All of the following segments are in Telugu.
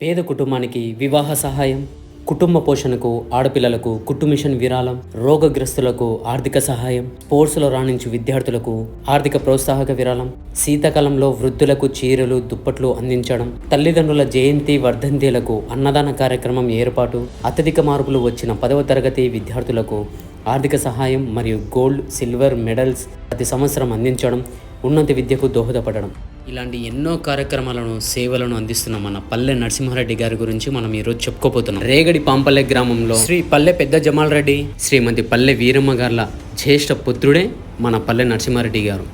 పేద కుటుంబానికి వివాహ సహాయం కుటుంబ పోషణకు ఆడపిల్లలకు కుట్టు మిషన్ విరాళం రోగగ్రస్తులకు ఆర్థిక సహాయం స్పోర్ట్స్లో రాణించు విద్యార్థులకు ఆర్థిక ప్రోత్సాహక విరాళం శీతాకాలంలో వృద్ధులకు చీరలు దుప్పట్లు అందించడం తల్లిదండ్రుల జయంతి వర్ధంతిలకు అన్నదాన కార్యక్రమం ఏర్పాటు అత్యధిక మార్కులు వచ్చిన పదవ తరగతి విద్యార్థులకు ఆర్థిక సహాయం మరియు గోల్డ్ సిల్వర్ మెడల్స్ ప్రతి సంవత్సరం అందించడం ఉన్నత విద్యకు దోహదపడడం. ఇలాంటి ఎన్నో కార్యక్రమాలను సేవలను అందిస్తున్న మన పల్లె నరసింహారెడ్డి గారి గురించి మనం ఈరోజు చెప్పుకోబోతున్నాం. రేగడి పాంపల్లె గ్రామంలో శ్రీ పల్లె పెద్ద జమాల్ రెడ్డి శ్రీమతి పల్లె వీరమ్మ గార్ల జ్యేష్ఠ పుత్రుడే మన పల్లె నరసింహారెడ్డి గారు.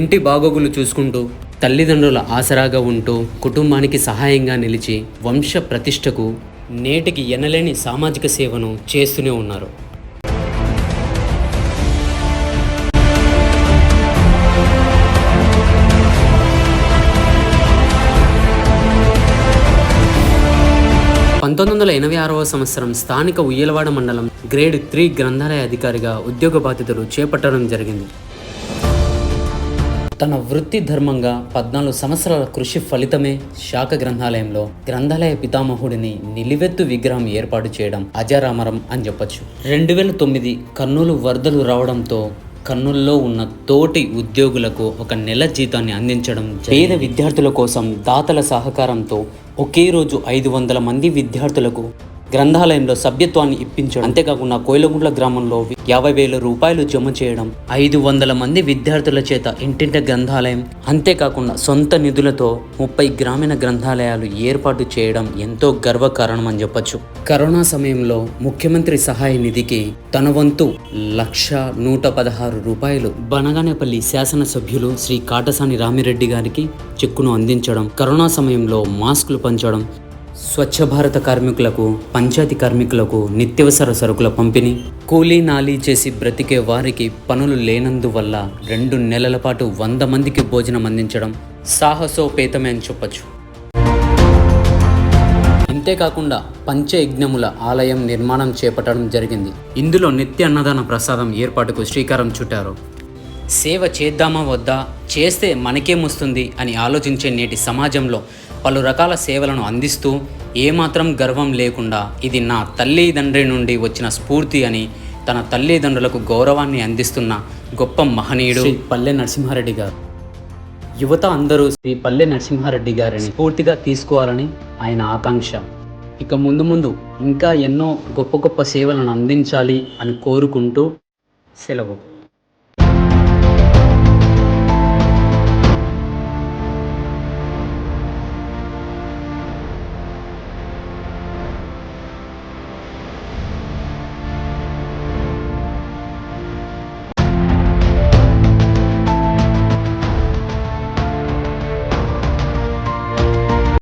ఇంటి బాగోగులు చూసుకుంటూ తల్లిదండ్రుల ఆసరాగా ఉంటూ కుటుంబానికి సహాయంగా నిలిచి వంశ ప్రతిష్టకు నేటికి ఎనలేని సామాజిక సేవను చేస్తూనే ఉన్నారు. పంతొమ్మిది వందల ఎనభై ఆరవ సంవత్సరం స్థానిక ఉయ్యలవాడ మండలం గ్రేడ్ త్రీ గ్రంథాలయ అధికారిగా ఉద్యోగ బాధ్యతలు చేపట్టడం జరిగింది. తన వృత్తి ధర్మంగా పద్నాలుగు సంవత్సరాల కృషి ఫలితమే శాఖ గ్రంథాలయంలో గ్రంథాలయ పితామహుడిని నిలివెత్తు విగ్రహం ఏర్పాటు చేయడం అజారామరం అని చెప్పొచ్చు. రెండు వేల తొమ్మిది కర్నూలు వరదలు రావడంతో కర్నూలులో ఉన్న తోటి ఉద్యోగులకు ఒక నెల జీతాన్ని అందించడం పేద విద్యార్థుల కోసం దాతల సహకారంతో ఒకే రోజు ఐదు వందల మంది విద్యార్థులకు గ్రంథాలయంలో సభ్యత్వాన్ని ఇప్పించడం. అంతేకాకుండా కోయిలగుండ్ల గ్రామంలో యాభై వేల రూపాయలు జమ చేయడం. ఐదు వందల మంది విద్యార్థుల చేత ఇంటింట గ్రంథాలయం. అంతేకాకుండా సొంత నిధులతో ముప్పై గ్రామీణ గ్రంథాలయాలు ఏర్పాటు చేయడం ఎంతో గర్వకారణం అని చెప్పొచ్చు. కరోనా సమయంలో ముఖ్యమంత్రి సహాయ నిధికి తన వంతు లక్ష నూట పదహారు రూపాయలు. బనగానేపల్లి శాసనసభ్యులు శ్రీ కాటసాని రామిరెడ్డి గారికి చెక్కును అందించడం. కరోనా సమయంలో మాస్కులు పంచడం. స్వచ్ఛ భారత కార్మికులకు పంచాయతీ కార్మికులకు నిత్యవసర సరుకుల పంపిణీ కూలీ నాలీ చేసి బ్రతికే వారికి పనులు లేనందువల్ల రెండు నెలల పాటు వంద మందికి భోజనం అందించడం సాహసోపేతమే అని చెప్పచ్చు. అంతేకాకుండా పంచయజ్ఞముల ఆలయం నిర్మాణం చేపట్టడం జరిగింది. ఇందులో నిత్య అన్నదాన ప్రసాదం ఏర్పాటుకు శ్రీకారం చుట్టారు. సేవ చేద్దామా వద్దా? చేస్తే మనకేమొస్తుంది అని ఆలోచించే నేటి సమాజంలో పలు రకాల సేవలను అందిస్తూ ఏమాత్రం గర్వం లేకుండా ఇది నా తల్లిదండ్రి నుండి వచ్చిన స్ఫూర్తి అని తన తల్లిదండ్రులకు గౌరవాన్ని అందిస్తున్న గొప్ప మహనీయుడు శ్రీ పల్లె నరసింహారెడ్డి గారు. యువత అందరూ శ్రీ పల్లె నరసింహారెడ్డి గారిని పూర్తిగా తీసుకోవాలని ఆయన ఆకాంక్ష. ఇక ముందు ముందు ఇంకా ఎన్నో గొప్ప గొప్ప సేవలను అందించాలి అని కోరుకుంటూ సెలవు.